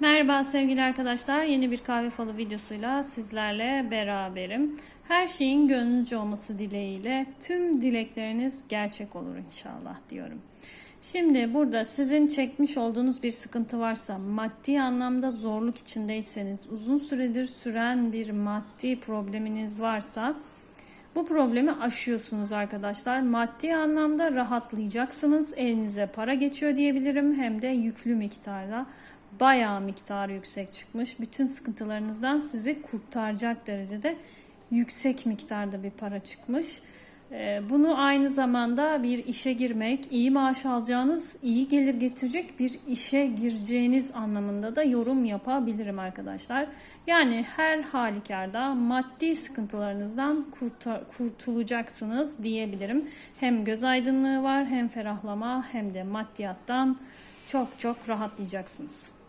Merhaba sevgili arkadaşlar. Yeni bir kahve falı videosuyla sizlerle beraberim. Her şeyin gönlünüzce olması dileğiyle tüm dilekleriniz gerçek olur inşallah diyorum. Şimdi burada sizin çekmiş olduğunuz bir sıkıntı varsa, maddi anlamda zorluk içindeyseniz, uzun süredir süren bir maddi probleminiz varsa bu problemi aşıyorsunuz arkadaşlar. Maddi anlamda rahatlayacaksınız. Elinize para geçiyor diyebilirim. Hem de yüklü miktarda bayağı miktarı yüksek çıkmış. Bütün sıkıntılarınızdan sizi kurtaracak derecede yüksek miktarda bir para çıkmış. Ee, Bunu aynı zamanda bir işe girmek, iyi maaş alacağınız, iyi gelir getirecek bir işe gireceğiniz anlamında da yorum yapabilirim arkadaşlar. Yani her halükarda maddi sıkıntılarınızdan kurtulacaksınız diyebilirim. Hem göz aydınlığı var, hem ferahlama, hem de maddiyattan çok çok rahatlayacaksınız.